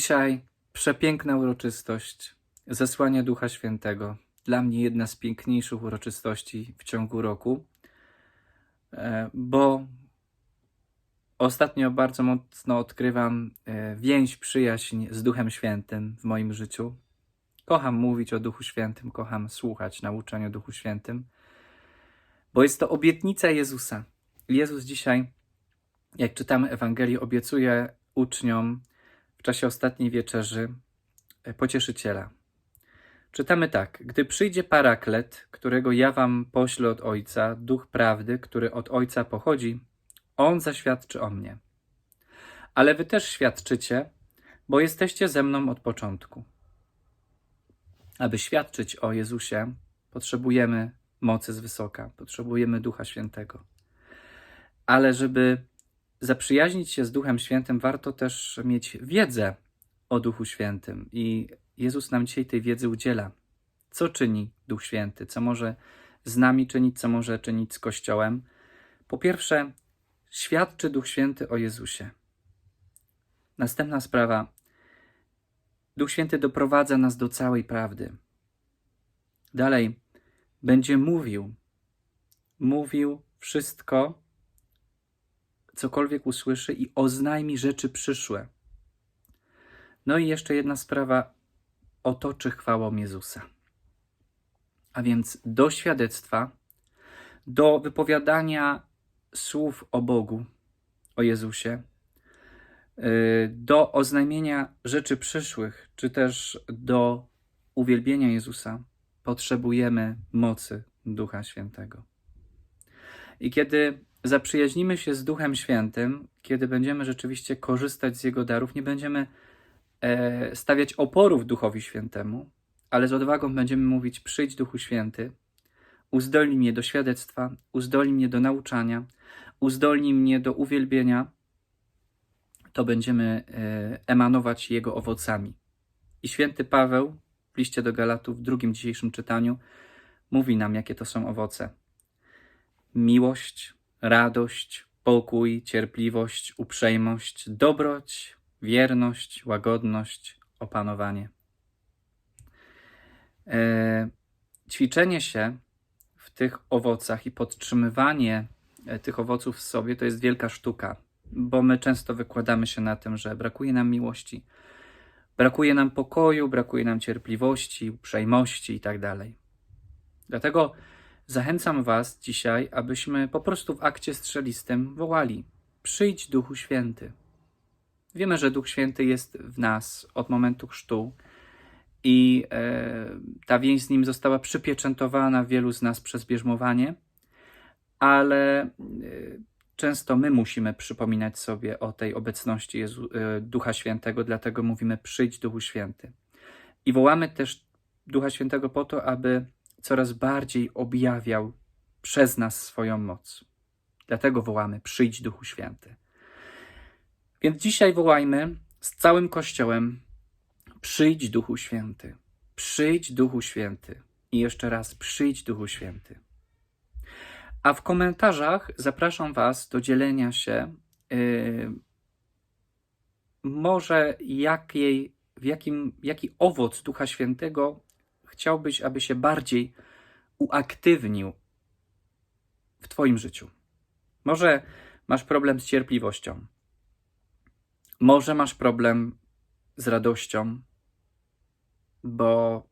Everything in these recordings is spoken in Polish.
Dzisiaj przepiękna uroczystość zesłania Ducha Świętego. Dla mnie jedna z piękniejszych uroczystości w ciągu roku, e, bo ostatnio bardzo mocno odkrywam e, więź, przyjaźń z Duchem Świętym w moim życiu. Kocham mówić o Duchu Świętym, kocham słuchać nauczania o Duchu Świętym, bo jest to obietnica Jezusa. Jezus dzisiaj, jak czytamy Ewangelię, obiecuje uczniom w czasie ostatniej wieczerzy e, pocieszyciela. Czytamy tak: Gdy przyjdzie paraklet, którego ja wam poślę od Ojca, duch prawdy, który od Ojca pochodzi, on zaświadczy o mnie. Ale wy też świadczycie, bo jesteście ze mną od początku. Aby świadczyć o Jezusie, potrzebujemy mocy z wysoka, potrzebujemy Ducha Świętego. Ale żeby zaprzyjaźnić się z Duchem Świętym, warto też mieć wiedzę o Duchu Świętym. I Jezus nam dzisiaj tej wiedzy udziela. Co czyni Duch Święty? Co może z nami czynić, co może czynić z Kościołem? Po pierwsze, świadczy Duch Święty o Jezusie. Następna sprawa. Duch Święty doprowadza nas do całej prawdy. Dalej, będzie mówił. Mówił wszystko, cokolwiek usłyszy i oznajmi rzeczy przyszłe. No i jeszcze jedna sprawa otoczy chwałą Jezusa. A więc do świadectwa, do wypowiadania słów o Bogu, o Jezusie, yy, do oznajmienia rzeczy przyszłych, czy też do uwielbienia Jezusa, potrzebujemy mocy Ducha Świętego. I kiedy zaprzyjaźnimy się z Duchem Świętym, kiedy będziemy rzeczywiście korzystać z Jego darów, nie będziemy e, stawiać oporów Duchowi Świętemu, ale z odwagą będziemy mówić: Przyjdź Duchu Święty, uzdolnij mnie do świadectwa, uzdolnij mnie do nauczania, uzdolnij mnie do uwielbienia, to będziemy e, emanować Jego owocami. I święty Paweł w liście do Galatów w drugim dzisiejszym czytaniu mówi nam, jakie to są owoce. Miłość, radość, pokój, cierpliwość, uprzejmość, dobroć, wierność, łagodność, opanowanie. E, ćwiczenie się w tych owocach i podtrzymywanie e, tych owoców w sobie to jest wielka sztuka, bo my często wykładamy się na tym, że brakuje nam miłości, brakuje nam pokoju, brakuje nam cierpliwości, uprzejmości itd. Dlatego Zachęcam Was dzisiaj, abyśmy po prostu w akcie strzelistym wołali: Przyjdź Duchu Święty. Wiemy, że Duch Święty jest w nas od momentu chrztu i e, ta więź z nim została przypieczętowana wielu z nas przez bierzmowanie, ale e, często my musimy przypominać sobie o tej obecności Jezu, e, Ducha Świętego, dlatego mówimy: Przyjdź Duchu Święty. I wołamy też Ducha Świętego po to, aby coraz bardziej objawiał przez nas swoją moc. Dlatego wołamy: Przyjdź Duchu Święty. Więc dzisiaj wołajmy z całym Kościołem: Przyjdź Duchu Święty. Przyjdź Duchu Święty. I jeszcze raz: Przyjdź Duchu Święty. A w komentarzach zapraszam Was do dzielenia się, yy, może jakiej, w jakim, jaki owoc Ducha Świętego chciałbyś, aby się bardziej uaktywnił w Twoim życiu. Może masz problem z cierpliwością, może masz problem z radością, bo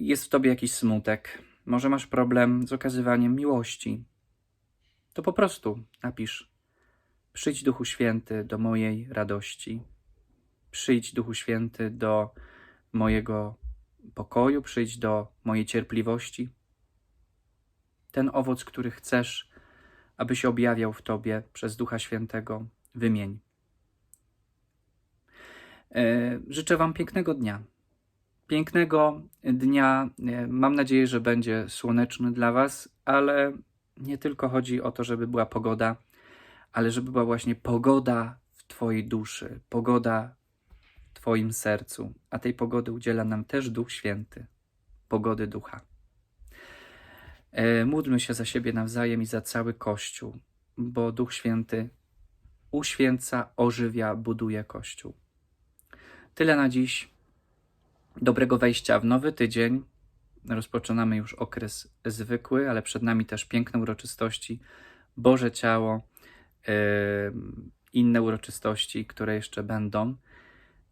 jest w tobie jakiś smutek. Może masz problem z okazywaniem miłości. To po prostu napisz: Przyjdź Duchu Święty do mojej radości. Przyjdź Duchu Święty do mojego pokoju, przyjdź do mojej cierpliwości. Ten owoc, który chcesz, aby się objawiał w Tobie przez Ducha Świętego, wymień. E, życzę Wam pięknego dnia. Pięknego dnia. E, mam nadzieję, że będzie słoneczny dla Was, ale nie tylko chodzi o to, żeby była pogoda, ale żeby była właśnie pogoda w Twojej duszy, pogoda Twoim sercu, a tej pogody udziela nam też Duch Święty, pogody ducha. E, módlmy się za siebie nawzajem i za cały Kościół, bo Duch Święty uświęca, ożywia, buduje Kościół. Tyle na dziś. Dobrego wejścia w nowy tydzień. Rozpoczynamy już okres zwykły, ale przed nami też piękne uroczystości, Boże Ciało, yy, inne uroczystości, które jeszcze będą.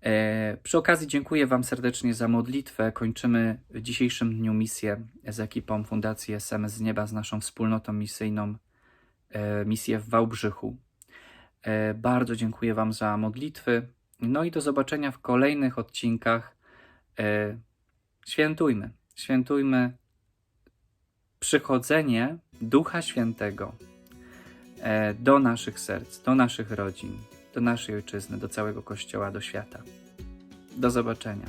E, Przy okazji dziękuję Wam serdecznie za modlitwę. Kończymy w dzisiejszym dniu misję z ekipą Fundacji SMS z Nieba, z naszą wspólnotą misyjną, e, misję w Wałbrzychu. E, Bardzo dziękuję Wam za modlitwy. No i do zobaczenia w kolejnych odcinkach. Świętujmy, świętujmy przychodzenie Ducha Świętego do naszych serc, do naszych rodzin, do naszej ojczyzny, do całego Kościoła, do świata. Do zobaczenia.